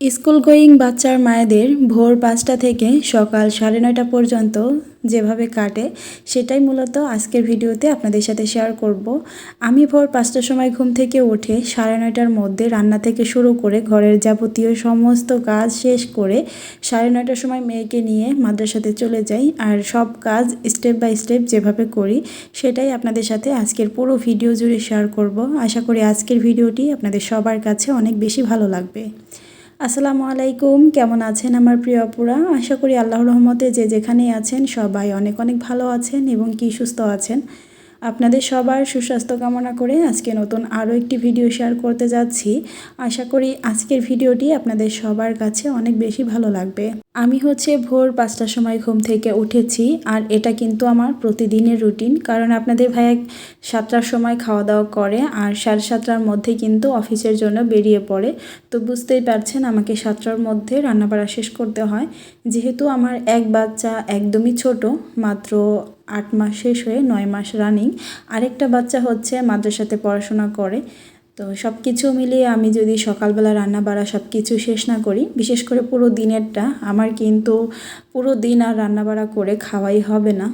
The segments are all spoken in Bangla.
স্কুল গোয়িং বাচ্চার মায়েদের ভোর পাঁচটা থেকে সকাল সাড়ে নয়টা পর্যন্ত যেভাবে কাটে, সেটাই মূলত আজকের ভিডিওতে আপনাদের সাথে শেয়ার করব। আমি ভোর পাঁচটার সময় ঘুম থেকে উঠে সাড়ে নয়টার মধ্যে রান্না থেকে শুরু করে ঘরের যাবতীয় সমস্ত কাজ শেষ করে সাড়ে নয়টার সময় মেয়েকে নিয়ে মাদ্রাসাতে চলে যাই আর সব কাজ স্টেপ বাই স্টেপ যেভাবে করি, সেটাই আপনাদের সাথে আজকের পুরো ভিডিও জুড়ে শেয়ার করব। আশা করি আজকের ভিডিওটি আপনাদের সবার কাছে অনেক বেশি ভালো লাগবে। আসসালামু আলাইকুম। কেমন আছেন আমার প্রিয় অপুরা আশা করি আল্লাহর রহমতে যে যেখানেই আছেন সবাই অনেক অনেক ভালো আছেন এবং কি সুস্থ আছেন। আপনাদের সবার সুস্বাস্থ্য কামনা করে আজকে নতুন আরও একটি ভিডিও শেয়ার করতে যাচ্ছি। আশা করি আজকের ভিডিওটি আপনাদের সবার কাছে অনেক বেশি ভালো লাগবে। আমি হচ্ছে ভোর পাঁচটার সময় ঘুম থেকে উঠেছি আর এটা কিন্তু আমার প্রতিদিনের রুটিন কারণ আপনাদের ভাইয়া সাতটার সময় খাওয়া দাওয়া করে আর সাড়ে সাতটার মধ্যে কিন্তু অফিসের জন্য বেরিয়ে পড়ে। তো বুঝতেই পারছেন আমাকে সাতটার মধ্যে রান্নাবাড়া শেষ করতে হয়। যেহেতু আমার এক বাচ্চা একদমই ছোট, মাত্র আট মাস শেষ হয়ে নয় মাস রানিং আরেকটা বাচ্চা হচ্ছে, মাদ্রাসাতে পড়াশোনা করে। তো সব কিছু মিলিয়ে আমি যদি সকালবেলা রান্না বাড়া সব কিছু শেষ না করি, বিশেষ করে পুরো দিনেরটা, আমার কিন্তু পুরো দিন আর রান্না বাড়া করে খাওয়াই হবে না।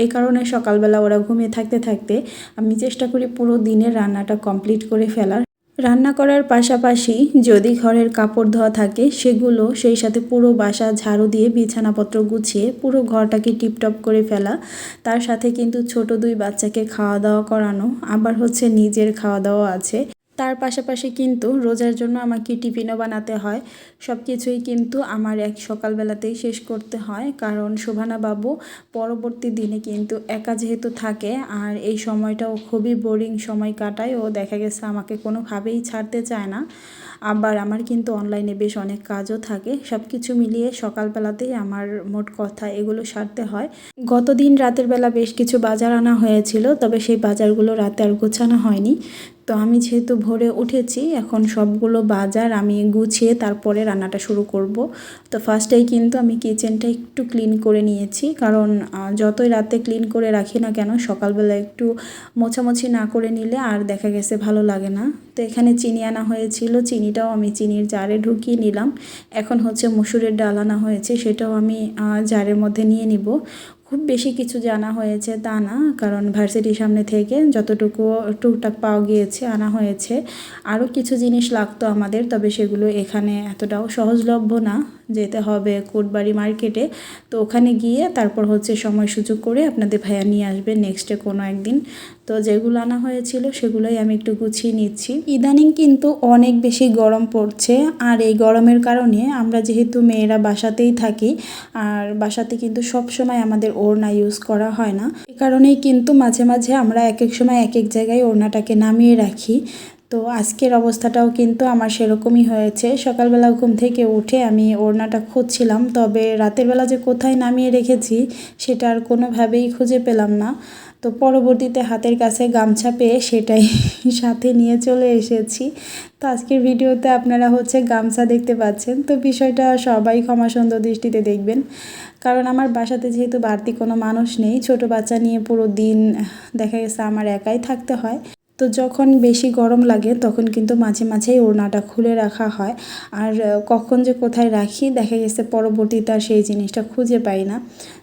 এই কারণে সকালবেলা ওরা ঘুমিয়ে থাকতে থাকতে আমি চেষ্টা করি পুরো দিনের রান্নাটা কমপ্লিট করে ফেলার। রান্না করার পাশাপাশি যদি ঘরের কাপড় ধোয়া থাকে, সেগুলো সেই সাথে পুরো বাসা ঝাড়ু দিয়ে বিছানাপত্র গুছিয়ে পুরো ঘরটাকে টিপটপ করে ফেলা। তার সাথে কিন্তু ছোট দুই বাচ্চাকে খাওয়া দাওয়া করানো, আবার হচ্ছে নিজের খাওয়া দাওয়া আছে। তার পাশাপাশি কিন্তু রোজার জন্য আমাকে টিফিনও বানাতে হয়। সব কিছুই কিন্তু আমার এক সকালবেলাতেই শেষ করতে হয়। কারণ শোভানা বাবু পরবর্তী দিনে কিন্তু একা যেহেতু থাকে, আর এই সময়টাও খুবই বোরিং সময় কাটায়। ও দেখা গেছে আমাকে কোনোভাবেই ছাড়তে চায় না। আবার আমার কিন্তু অনলাইনে বেশ অনেক কাজও থাকে। সব কিছু মিলিয়ে সকালবেলাতেই আমার মোট কথা এগুলো সারতে হয়। গতদিন রাতের বেলা বেশ কিছু বাজার আনা হয়েছিল, তবে সেই বাজারগুলো রাতে আর গোছানো হয়নি। তো আমি যেহেতু ভোরে উঠেছি, এখন সবগুলো বাজার আমি গুছিয়ে তারপরে রান্নাটা শুরু করব। তো ফার্স্টেই কিন্তু আমি কিচেনটা একটু ক্লিন করে নিয়েছি, কারণ যতই রাতে ক্লিন করে রাখি না কেন, সকালবেলা একটু মোছামুছি না করে নিলে আর দেখা গেছে ভালো লাগে না। তো এখানে চিনি আনা হয়েছিল, চিনিটাও আমি চিনির জারে ঢুকিয়ে নিলাম। এখন হচ্ছে মসুরের ডাল আনা হয়েছে, সেটাও আমি জারের মধ্যে নিয়ে নিব। খুব বেশি কিছু জানা হয়েছে তা না, কারণ ভার্সিটির সামনে থেকে যতটুকু টুকটাক পাওয়া গিয়েছে, আনা হয়েছে। আরও কিছু জিনিস লাগতো আমাদের, তবে সেগুলো এখানে এতটাও সহজলভ্য না। যেতে হবে কোটবাড়ি মার্কেটে। তো ওখানে গিয়ে তারপর হচ্ছে সময় সুযোগ করে আপনাদের ভাইয়া নিয়ে আসবে নেক্সটে কোনো একদিন। তো যেগুলো আনা হয়েছিল সেগুলোই আমি একটু গুছিয়ে নিচ্ছি। ইদানিং কিন্তু অনেক বেশি গরম পড়ছে আর এই গরমের কারণে আমরা যেহেতু মেয়েরা বাসাতেই থাকি, আর বাসাতে কিন্তু সব সময় আমাদের ওড়না ইউজ করা হয় না। এ কারণেই কিন্তু মাঝে মাঝে আমরা এক এক সময় এক এক জায়গায় ওড়নাটাকে নামিয়ে রাখি। তো আজকের অবস্থাটাও কিন্তু আমার সেরকমই হয়েছে। সকালবেলা ঘুম থেকে উঠে আমি ওড়নাটা খুঁজছিলাম, তবে রাতের বেলা যে কোথায় নামিয়ে রেখেছি সেটা আর কোনোভাবেই খুঁজে পেলাম না। তো পরবর্তীতে হাতের কাছে গামছা পেয়ে সেটাই সাথে নিয়ে চলে এসেছি। তো আজকের ভিডিওতে আপনারা হচ্ছে গামছা দেখতে পাচ্ছেন। তো বিষয়টা সবাই ক্ষমা সুন্দর দৃষ্টিতে দেখবেন। কারণ আমার বাসাতে যেহেতু বাড়তি কোনো মানুষ নেই, ছোট বাচ্চা নিয়ে পুরো দিন দেখা গেছে আমার একাই থাকতে হয়। তো যখন বেশি গরম লাগে, তখন কিন্তু মাঝে মাঝেই ওড়নাটা খুলে রাখা হয়। আর কখন যে কোথায় রাখি, দেখা গেছে পরবর্তীতে আর সেই জিনিসটা খুঁজে পাই না।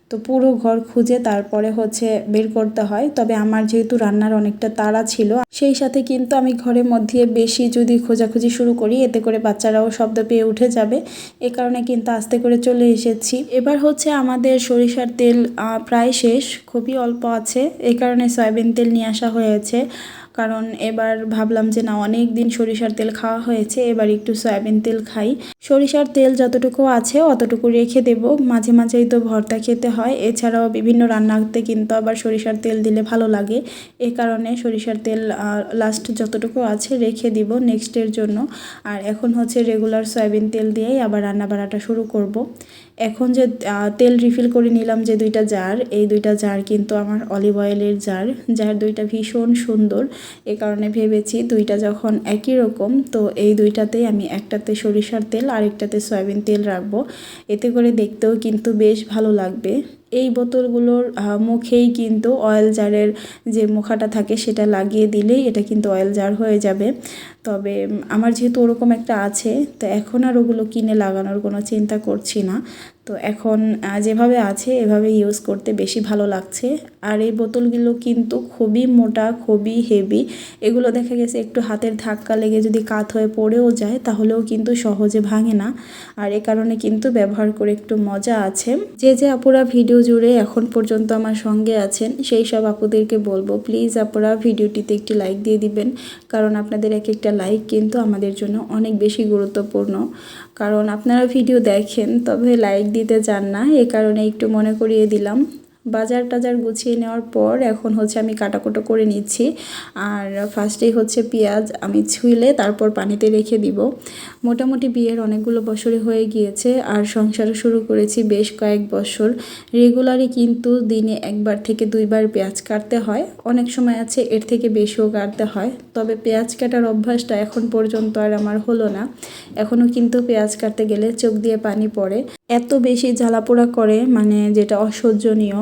তো পুরো ঘর খুঁজে তারপরে হচ্ছে বের করতে হয়। তবে আমার যেহেতু রান্নার অনেকটা তাড়া ছিল, সেই সাথে কিন্তু আমি ঘরের মধ্যে বেশি যদি খোঁজাখুঁজি শুরু করি, এতে করে বাচ্চারাও শব্দ পেয়ে উঠে যাবে। এ কারণে কিন্তু আস্তে করে চলে এসেছি। এবার হচ্ছে আমাদের সরিষার তেল প্রায় শেষ, খুবই অল্প আছে। এই কারণে সয়াবিন তেল নিয়ে আসা হয়েছে। কারণ এবার ভাবলাম যে না অনেক দিন সরিষার তেল খাওয়া হয়েছে, এবার একটু সয়াবিন তেল খাই। সরিষার তেল যতটুকু আছে অতটুকু রেখে দেব। মাঝে মাঝেই তো ভর্তা খেতে হয়, এছাড়াও বিভিন্ন রান্নাতে কিন্তু আবার সরিষার তেল দিলে ভালো লাগে। এ কারণে সরিষার তেল লাস্ট যতটুকু আছে রেখে দিব নেক্সটের জন্য। আর এখন হচ্ছে রেগুলার সয়াবিন তেল দিয়েই আবার রান্না বাড়াটা শুরু করব। এখন যে তেল রিফিল করে নিলাম যে দুইটা জার এই দুইটা জার কিন্তু আমার অলিভ অয়েলের জার যার দুইটা ভীষণ সুন্দর। এ কারণে ভেবেছি দুইটা যখন একই রকম, তো এই দুইটাতেই আমি একটাতে সরিষার তেল আরেকটাতে সয়াবিন তেল রাখব। এতে করে দেখতেও কিন্তু বেশ ভালো লাগবে। এই বোতলগুলোর মুখেই কিন্তু অয়েল জারের যে মুখাটা থাকে সেটা লাগিয়ে দিলেই এটা কিন্তু অয়েল জার হয়ে যাবে। তবে আমার যেহেতু ওরকম একটা আছে, তো এখন আর ওগুলো কিনে লাগানোর কোনো চিন্তা করছি না। তো এখন যেভাবে আছে, এভাবে ইউজ করতে বেশি ভালো লাগছে। আর এই বোতলগুলো কিন্তু খুবই মোটা, খুবই হেভি এগুলো দেখা গেছে একটু হাতের ধাক্কা লেগে যদি কাত হয়ে পড়েও যায়, তাহলেও কিন্তু সহজে ভাঙে না। আর এ কারণে কিন্তু ব্যবহার করে একটু মজা আছে। যে যে আপুরা ভিডিও জুড়ে এখন পর্যন্ত আমার সঙ্গে আছেন, সেই সব আপুদেরকে বলব প্লিজ আপুরা ভিডিওটিতে একটি লাইক দিয়ে দিবেন। কারণ আপনাদের এক একটা লাইক কিন্তু আমাদের জন্য অনেক বেশি গুরুত্বপূর্ণ। কারণ আপনারা ভিডিও দেখেন, তবে লাইক দিতে চান না, এ কারণে একটু মনে করিয়ে দিলাম। বাজার টাজার গুছিয়ে নেওয়ার পর এখন হচ্ছে আমি কাটাকুটো করে নিচ্ছি। আর ফার্স্টেই হচ্ছে পেঁয়াজ আমি ছুইলে তারপর পানিতে রেখে দিব। মোটামুটি বিয়ের অনেকগুলো বছরই হয়ে গিয়েছে আর সংসারও শুরু করেছি বেশ কয়েক বছর। রেগুলারই কিন্তু দিনে একবার থেকে দুইবার পেঁয়াজ কাটতে হয়। অনেক সময় আছে এর থেকে বেশিও কাটতে হয়। তবে পেঁয়াজ কাটার অভ্যাসটা এখন পর্যন্ত আর আমার হলো না। এখনও কিন্তু পেঁয়াজ কাটতে গেলে চোখ দিয়ে পানি পড়ে। এত বেশি জ্বালাপোড়া করে মানে যেটা অসহ্যনীয়,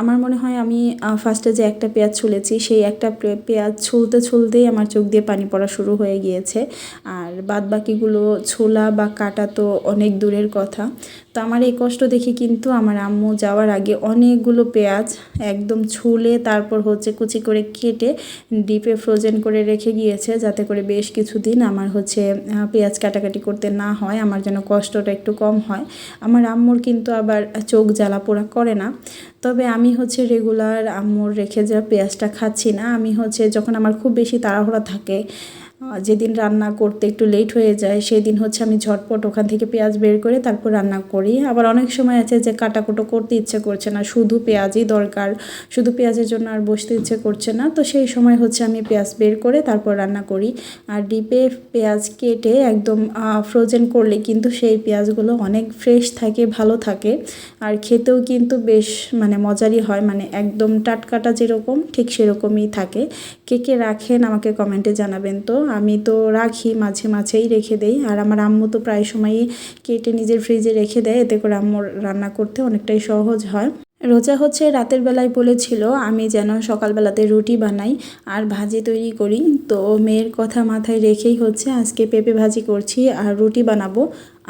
আমার মনে হয় আমি ফার্স্টে যে একটা পেঁয়াজ ছুলেছি, সেই একটা পেঁয়াজ ছুলতে ছুলতেই আমার চোখ দিয়ে পানি পড়া শুরু হয়ে গিয়েছে। আর বাদ বাকিগুলো ছোলা বা কাটা তো অনেক দূরের কথা। তো আমার এই কষ্ট দেখে কিন্তু আমার আম্মু যাওয়ার আগে অনেকগুলো পেঁয়াজ একদম ছুলে তারপর হচ্ছে কুচি করে কেটে ডিপে ফ্রোজেন করে রেখে গিয়েছে, যাতে করে বেশ কিছুদিন আমার হচ্ছে পেঁয়াজ কাটাকাটি করতে না হয়, আমার যেন কষ্টটা একটু কম হয়। আমার আম্মুর কিন্তু আবার চোখ জ্বালা পোড়া করে না। তবে আমি হচ্ছে রেগুলার আম্মুর রেখে যাওয়া পেঁয়াজটা খাচ্ছি না, আমি হচ্ছে যখন আমার খুব বেশি তাড়াহুড়া থাকে যেদিন রান্না করতে একটু লেট হয়ে যায় সেই দিন হচ্ছে আমি ঝটপট ওখান থেকে পেঁয়াজ বের করে তারপর রান্না করি। আবার অনেক সময় আছে যে কাটাকুটো করতে ইচ্ছে করছে না, শুধু পেঁয়াজই দরকার, শুধু পেঁয়াজের জন্য আর বসতে ইচ্ছে করছে না। তো সেই সময় হচ্ছে আমি পেঁয়াজ বের করে তারপর রান্না করি। আর ডিপে পেঁয়াজ কেটে একদম ফ্রোজেন করলে কিন্তু সেই পেঁয়াজগুলো অনেক ফ্রেশ থাকে, ভালো থাকে। আর খেতেও কিন্তু বেশ মানে মজারই হয় মানে একদম টাটকাটা যেরকম, ঠিক সেরকমই থাকে। কে কে রাখেন আমাকে কমেন্টে জানাবেন তো। আমি তো রাখি, মাঝে মাঝেই রেখে দেই। আর আমার আম্মু তো প্রায় সময়ই কেটে নিজের ফ্রিজে রেখে দেয়। এতে করে আম্মুর রান্না করতে অনেকটাই সহজ হয়। রোজা হচ্ছে রাতের বেলায় বলেছিল, আমি যেন সকালবেলাতে রুটি বানাই আর ভাজি তৈরি করি। তো মেয়ের কথা মাথায় রেখেই হচ্ছে, আজকে পেঁপে ভাজি করছি আর রুটি বানাবো।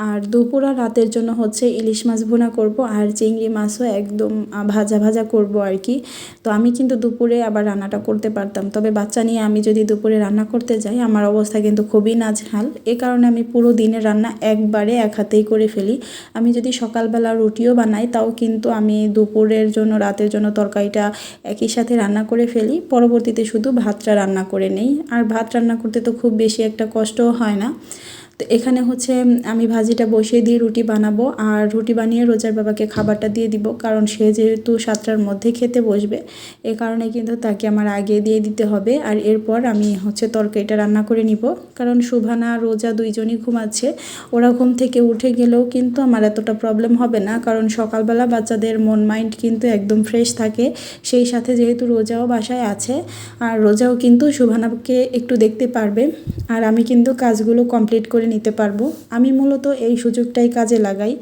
আর দুপুর আর রাতের জন্য হচ্ছে ইলিশ মাছ ভুনা করব আর চিংড়ি মাছও একদম ভাজা ভাজা করব আর কি। তো আমি কিন্তু দুপুরে আবার রান্নাটা করতে পারতাম। তবে বাচ্চা নিয়ে আমি যদি দুপুরে রান্না করতে যাই, আমার অবস্থা কিন্তু খুবই নাজহাল। এ কারণে আমি পুরো দিনের রান্না একবারে এক হাতেই করে ফেলি। আমি যদি সকালবেলা রুটিও বানাই, তাও কিন্তু আমি দুপুরের জন্য, রাতের জন্য তরকারিটা একই সাথে রান্না করে ফেলি। পরবর্তীতে শুধু ভাতটা রান্না করে নেই। আর ভাত রান্না করতে তো খুব বেশি একটা কষ্টও হয় না। তো এখানে হচ্ছে আমি ভাজিটা বসিয়ে দিয়ে রুটি বানাবো আর রুটি বানিয়ে রোজার বাবাকে খাবারটা দিয়ে দিব, কারণ সে যেহেতু সাতটার মধ্যে খেতে বসবে, এ কারণে কিন্তু তাকে আমার আগে দিয়ে দিতে হবে। আর এরপর আমি হচ্ছে তরকারিটা রান্না করে নিব, কারণ শুভানা রোজা দুইজনই ঘুমাচ্ছে, ওরা ঘুম থেকে উঠে গেলেও কিন্তু আমার এতটা প্রবলেম হবে না, কারণ সকালবেলা বাচ্চাদের মন মাইন্ড কিন্তু একদম ফ্রেশ থাকে। সেই সাথে যেহেতু রোজাও বাসায় আছে, আর রোজাও কিন্তু শুভানাকে একটু দেখতে পারবে। আর আমি কিন্তু কাজগুলো কমপ্লিট করে নিতে পারব। আমি মূলত এই সুযোগটাই কাজে লাগাই।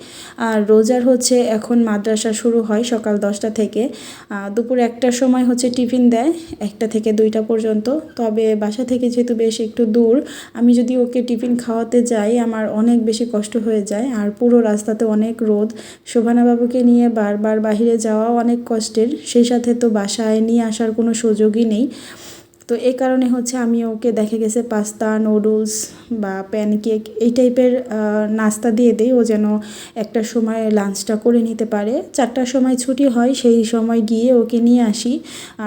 আর রোজার হচ্ছে এখন মাদ্রাসা শুরু হয় সকাল দশটা থেকে। দুপুর একটার সময় হচ্ছে টিফিন দেয়, একটা থেকে দুইটা পর্যন্ত। তবে বাসা থেকে যেহেতু বেশ একটু দূর, আমি যদি ওকে টিফিন খাওয়াতে যাই, আমার অনেক বেশি কষ্ট হয়ে যায়। আর পুরো রাস্তাতে অনেক রোদ। শোভানা বাবুকে নিয়ে বারবার বাইরে যাওয়াও অনেক কষ্টের। সেই সাথে তো বাসায় নিয়ে আসার কোনো সুযোগই নেই। তো এই কারণে হচ্ছে আমি ওকে দেখে গেছে পাস্তা নুডলস বা প্যানকেক এই টাইপের নাস্তা দিয়ে দিই। ও যেন একটা সময় লাঞ্চটা করে নিতে পারে। চারটার সময় ছুটি হয়, সেই সময় গিয়ে ওকে নিয়ে আসি।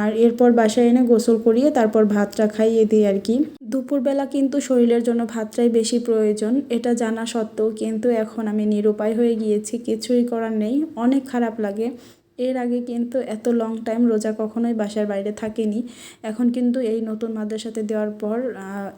আর এরপর বাসায় এনে গোসল করিয়ে তারপর ভাতটা খাইয়ে দিই আর কি। দুপুরবেলা কিন্তু শরীরের জন্য ভাতটাই বেশি প্রয়োজন, এটা জানা সত্ত্বেও কিন্তু এখন আমি নিরুপায় হয়ে গিয়েছি, কিছুই করার নেই। অনেক খারাপ লাগে। এর আগে কিন্তু এত লং টাইম রোজা কখনোই বাসার বাইরে থাকেনি। এখন কিন্তু এই নতুন মাদ্রাসাতে দেওয়ার পর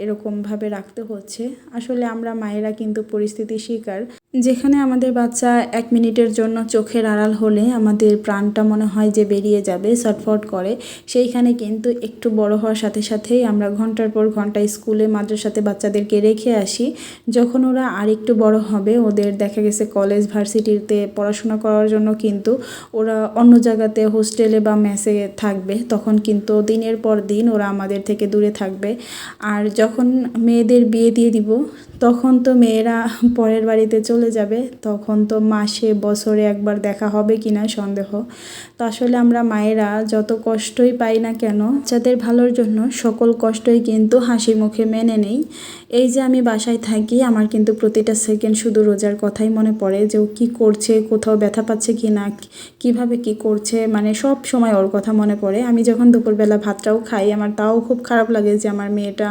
এরকমভাবে রাখতে হচ্ছে। আসলে আমরা মায়েরা কিন্তু পরিস্থিতির শিকার। যেখানে আমাদের বাচ্চা এক মিনিটের জন্য চোখের আড়াল হলে আমাদের প্রাণটা মনে হয় যে বেরিয়ে যাবে ছটফট করে। সেইখানে কিন্তু একটু বড় হওয়ার সাথে সাথেই আমরা ঘণ্টার পর ঘণ্টা স্কুলে মাদ্রাসাতে বাচ্চাদেরকে রেখে আসি। যখন ওরা আর একটু বড় হবে, ওদের দেখা গেছে কলেজ, ভার্সিটিতে পড়াশোনা করার জন্য কিন্তু ওরা অন্য জায়গাতে হোস্টেলে বা মেসে থাকবে। তখন কিন্তু দিনের পর দিন ওরা আমাদের থেকে দূরে থাকবে। আর যখন মেয়েদের বিয়ে দিয়ে দিব তখন তো মেয়েরা পরের বাড়িতে চলে যাবে, তখন তো মাসে, বছরে একবার দেখা হবে কি না সন্দেহ। তো আসলে আমরা মায়েরা যত কষ্টই পাই না কেন, যাদের ভালোর জন্য সকল কষ্টই কিন্তু হাসি মুখে মেনে নেই। এই যে আমি বাসায় থাকি, আমার কিন্তু প্রতিটা সেকেন্ড শুধু রোজার কথাই মনে পড়ে যে ও কী করছে, কোথাও ব্যথা পাচ্ছে কি না কীভাবে কী করছে মানে সব সময় ওর কথা মনে পড়ে। আমি যখন দুপুরবেলা ভাতটাও খাই, আমার তাও খুব খারাপ লাগে যে আমার মেয়েটা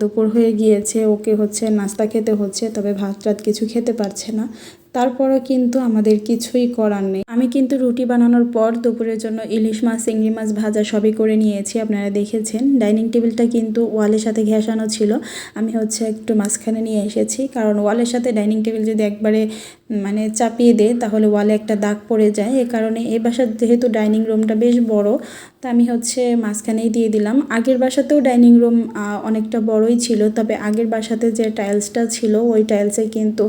দুপুর হয়ে গিয়েছে, ওকে হচ্ছে নাস্তা খেতে হচ্ছে, তবে ভাত রাত কিছু খেতে পারছে না। তারপরও কিন্তু আমাদের কিছুই করার নেই। আমি কিন্তু রুটি বানানোর পর দুপুরের জন্য ইলিশ মাছ, চিংড়ি মাছ ভাজা সবই করে নিয়েছি, আপনারা দেখেছেন। ডাইনিং টেবিলটা কিন্তু ওয়ালের সাথে ঘেঁষানো ছিল। আমি হচ্ছে একটু মাঝখানে নিয়ে এসেছি, কারণ ওয়ালের সাথে ডাইনিং টেবিল যদি একবারে মানে চাপিয়ে দেয়, তাহলে ওয়ালে একটা দাগ পড়ে যায়। এ কারণে এই বাসার যেহেতু ডাইনিং রুমটা বেশ বড়, তা আমি হচ্ছে মাঝখানেই দিয়ে দিলাম। আগের বাসাতেও ডাইনিং রুম অনেকটা বড়ই ছিল, তবে আগের বাসাতে যে টাইলসটা ছিল, ওই টাইলসে কিন্তু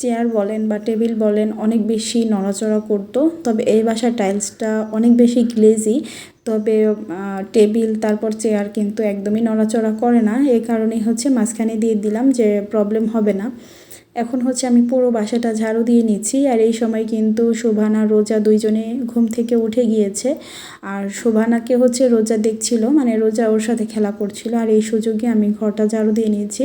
চেয়ার বলেন বা টেবিল বলেন অনেক বেশি নড়াচড়া করতো। তবে এই বাসার টাইলসটা অনেক বেশি গ্লেজি, তবে টেবিল তারপর চেয়ার কিন্তু একদমই নড়াচড়া করে না। এই কারণেই হচ্ছে মাঝখানে দিয়ে দিলাম যে প্রবলেম হবে না। এখন হচ্ছে আমি পুরো বাসাটা ঝাড়ু দিয়ে নিচ্ছি, আর এই সময় কিন্তু শোভানা রোজা দুইজনে ঘুম থেকে উঠে গিয়েছে। আর শোভানাকে হচ্ছে রোজা দেখছিল মানে রোজা ওর সাথে খেলা করছিল, আর এই সুযোগে আমি ঘরটা ঝাড়ু দিয়ে নিয়েছি।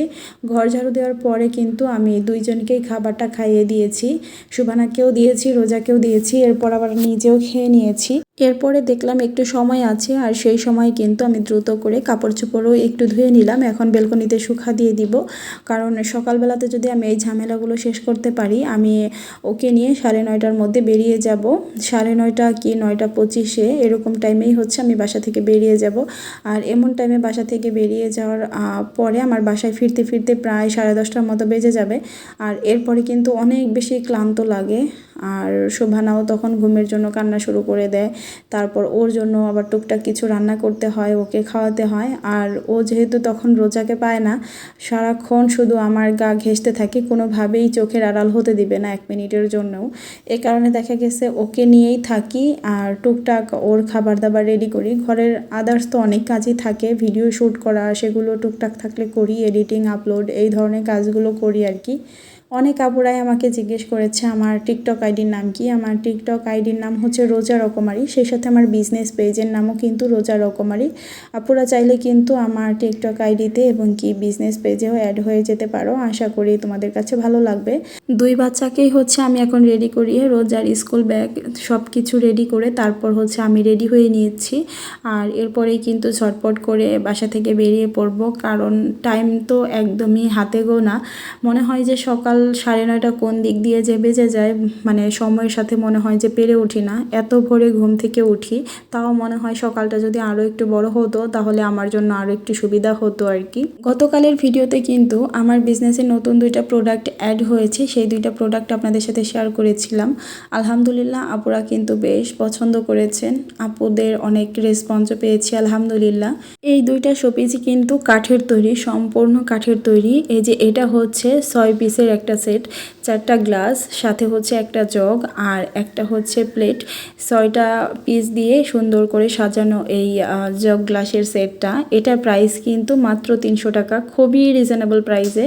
ঘর ঝাড়ু দেওয়ার পরে কিন্তু আমি দুইজনকেই খাবারটা খাইয়ে দিয়েছি। শোভানাকেও দিয়েছি, রোজাকেও দিয়েছি, এরপর আবার নিজেও খেয়ে নিয়েছি। এরপরে দেখলাম একটু সময় আছে আর সেই সময় কিন্তু আমি দ্রুত করে কাপড় চোপড়ও একটু ধুয়ে নিলাম। এখন বেলকনিতে শুকা দিয়ে দিব। কারণ সকালবেলাতে যদি আমি এই ঝামেলাগুলো শেষ করতে পারি, আমি ওকে নিয়ে সাড়ে নয়টার মধ্যে বেরিয়ে যাব। সাড়ে নয়টা কি নয়টা পঁচিশে এরকম টাইমেই হচ্ছে আমি বাসা থেকে বেরিয়ে যাব। আর এমন টাইমে বাসা থেকে বেরিয়ে যাওয়ার পরে আমার বাসায় ফিরতে ফিরতে প্রায় সাড়ে দশটার মতো বেজে যাবে। আর এরপরে কিন্তু অনেক বেশি ক্লান্ত লাগে। আর শোভানাও তখন ঘুমের জন্য কান্না শুরু করে দেয়। তারপর ওর জন্য আবার টুকটাক কিছু রান্না করতে হয়, ওকে খাওয়াতে হয়। আর ও যেহেতু তখন রোজাকে পায় না, সারাক্ষণ শুধু আমার গা ঘেঁষতে থাকে, কোনোভাবেই চোখের আড়াল হতে দিবে না এক মিনিটের জন্যও। এ কারণে দেখা গেছে ওকে নিয়েই থাকি আর টুকটাক ওর খাবার দাবার রেডি করি। ঘরের আদার্স তো অনেক কাজই থাকে ভিডিও শ্যুট করা, সেগুলো টুকটাক থাকলে করি এডিটিং আপলোড এই ধরনের কাজগুলো করি আর কি। অনেক আপুরাই আমাকে জিজ্ঞেস করেছে, আমার টিকটক আইডির নাম কি? আমার টিকটক আইডির নাম হচ্ছে রোজা রকমারি। সেই সাথে আমার বিজনেস পেজের নামও কিন্তু রোজা রকমারি। আপুরা চাইলে কিন্তু আমার টিকটক আইডিতে এবং কি বিজনেস পেজেও অ্যাড হয়ে যেতে পারো। আশা করি তোমাদের কাছে ভালো লাগবে। দুই বাচ্চাকেই হচ্ছে আমি এখন রেডি করিয়ে রোজার স্কুল ব্যাগ সব কিছু রেডি করে তারপর হচ্ছে আমি রেডি হয়ে নিয়েছি। আর এরপরেই কিন্তু ঝটপট করে বাসা থেকে বেরিয়ে পড়ব। কারণ টাইম তো একদমই হাতে গোনা। মনে হয় যে সকাল সাড়ে নয়টা কোন দিক দিয়ে যে বেজে যায় মানে সময়ের সাথে মনে হয় যে পেরে উঠি না। এত ভোরে ঘুম থেকে উঠি, তাও মনে হয় সকালটা যদি আরও একটু বড় হতো, তাহলে আমার জন্য আরও একটু সুবিধা হতো আর কি। গতকালের ভিডিওতে কিন্তু আমার বিজনেসে নতুন দুইটা প্রোডাক্ট অ্যাড হয়েছে। সেই দুইটা প্রোডাক্ট আপনাদের সাথে শেয়ার করেছিলাম। আলহামদুলিল্লাহ, আপুরা কিন্তু বেশ পছন্দ করেছেন। আপুদের অনেক রেসপন্সও পেয়েছি, আলহামদুলিল্লাহ। এই দুইটা শোপিসই কিন্তু কাঠের তৈরি, সম্পূর্ণ কাঠের তৈরি। এই যে এটা হচ্ছে ছয় পিসের একটা একটা সেট, চারটা গ্লাস, সাথে হচ্ছে একটা জগ আর একটা হচ্ছে প্লেট। ছয়টা পিস দিয়ে সুন্দর করে সাজানো এই জগ গ্লাসের সেটটা। এটার প্রাইস কিন্তু মাত্র তিনশো টাকা, খুবই রিজনেবল প্রাইসে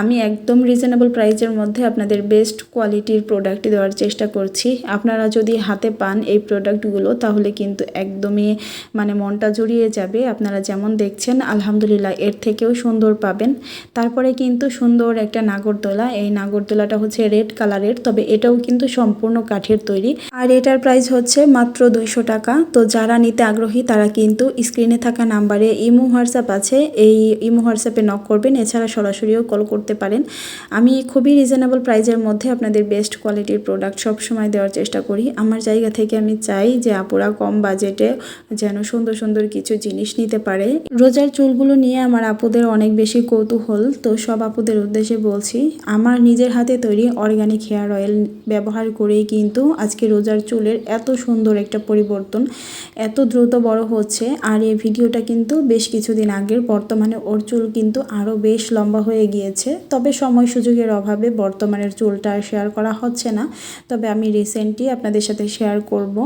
আমি একদম রিজনেবল প্রাইসের মধ্যে আপনাদের বেস্ট কোয়ালিটির প্রোডাক্ট দেওয়ার চেষ্টা করছি। আপনারা যদি হাতে পান এই প্রোডাক্টগুলো তাহলে কিন্তু একদমই মানে মনটা জড়িয়ে যাবে। আপনারা যেমন দেখছেন, আলহামদুলিল্লাহ এর থেকেও সুন্দর পাবেন। তারপরে কিন্তু সুন্দর একটা নাগরদোলা এই নাগরদোলাটা হচ্ছে রেড কালারের, তবে এটাও কিন্তু সম্পূর্ণ কাঠের তৈরি। আর এটার প্রাইস হচ্ছে মাত্র দুইশো টাকা। তো যারা নিতে আগ্রহী, তারা কিন্তু স্ক্রিনে থাকা নাম্বারে ইমো হোয়াটসঅ্যাপ আছে। এই ইমো হোয়াটসঅ্যাপে নক করবেন, এছাড়া সরাসরিও কল করতে পারেন। আমি খুবই রিজনেবল প্রাইজের মধ্যে আপনাদের বেস্ট কোয়ালিটির প্রোডাক্ট সব সময় দেওয়ার চেষ্টা করি। আমার জায়গা থেকে আমি চাই যে আপুরা কম বাজেটে যেন সুন্দর সুন্দর কিছু জিনিস নিতে পারে। রোজার চুলগুলো নিয়ে আমার আপুদের অনেক বেশি কৌতূহল, তো সব আপুদের উদ্দেশ্যে বলছি, আমার আমার নিজের হাতে তৈরি অর্গানিক হেয়ার অয়েল ব্যবহার করেই কিন্তু আজকে রোজার চুলের এত সুন্দর একটা পরিবর্তন, এত দ্রুত বড় হচ্ছে। আর এই ভিডিওটা কিন্তু বেশ কিছুদিন আগের, বর্তমানে ওর চুল কিন্তু আরও বেশ লম্বা হয়ে গিয়েছে। তবে সময় সুযোগের অভাবে বর্তমানের চুলটা শেয়ার করা হচ্ছে না। তবে আমি রিসেন্টলি আপনাদের সাথে শেয়ার করব।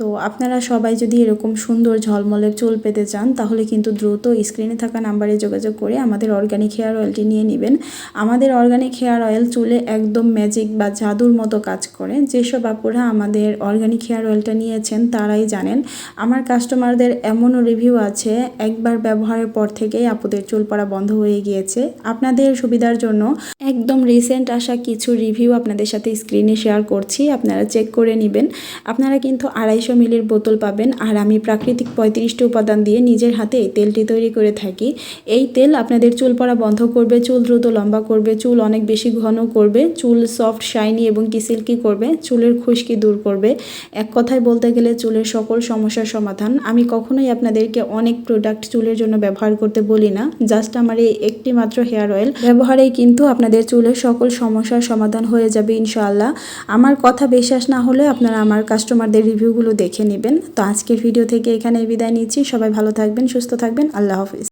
তো আপনারা সবাই যদি এরকম সুন্দর ঝলমলে চুল পেতে চান, তাহলে কিন্তু দ্রুত স্ক্রিনে থাকা নাম্বারে যোগাযোগ করে আমাদের অর্গানিক হেয়ার অয়েলটি নিয়ে নেবেন। আমাদের অর্গানিক হেয়ার অয়েল চুলে একদম ম্যাজিক বা জাদুর মতো কাজ করে। যেসব আপুরা আমাদের অর্গানিক হেয়ার অয়েলটা নিয়েছেন, তারাই জানেন। আমার কাস্টমারদের এমনও রিভিউ আছে, একবার ব্যবহারের পর থেকেই আপুদের চুল পড়া বন্ধ হয়ে গিয়েছে। আপনাদের সুবিধার জন্য একদম রিসেন্ট আসা কিছু রিভিউ আপনাদের সাথে স্ক্রিনে শেয়ার করছি, আপনারা চেক করে নেবেন। আপনারা কিন্তু আড়াইশো মিলির বোতল পাবেন আর আমি প্রাকৃতিক পঁয়ত্রিশটি উপাদান দিয়ে নিজের হাতে এই তেলটি তৈরি করে থাকি। এই তেল আপনাদের চুল পড়া বন্ধ করবে, চুল দ্রুত লম্বা করবে, চুল অনেক বেশি ঘন করবে, চুল সফট শাইনি এবং কি সিল্কি করবে, চুলের খুশকি দূর করবে। এক কথায় বলতে গেলে চুলের সকল সমস্যার সমাধান। আমি কখনোই আপনাদেরকে অনেক প্রোডাক্ট চুলের জন্য ব্যবহার করতে বলি না। জাস্ট আমার এই একটি মাত্র হেয়ার অয়েল ব্যবহারেই কিন্তু আপনাদের চুলের সকল সমস্যার সমাধান হয়ে যাবে ইনশাআল্লাহ। আমার কথা বিশ্বাস না হলে আপনারা আমার কাস্টমারদের রিভিউগুলো দেখে নেবেন। তো আজকের ভিডিও থেকে এখানে বিদায় নিচ্ছি। সবাই ভালো থাকবেন, সুস্থ থাকবেন। আল্লাহ হাফিজ।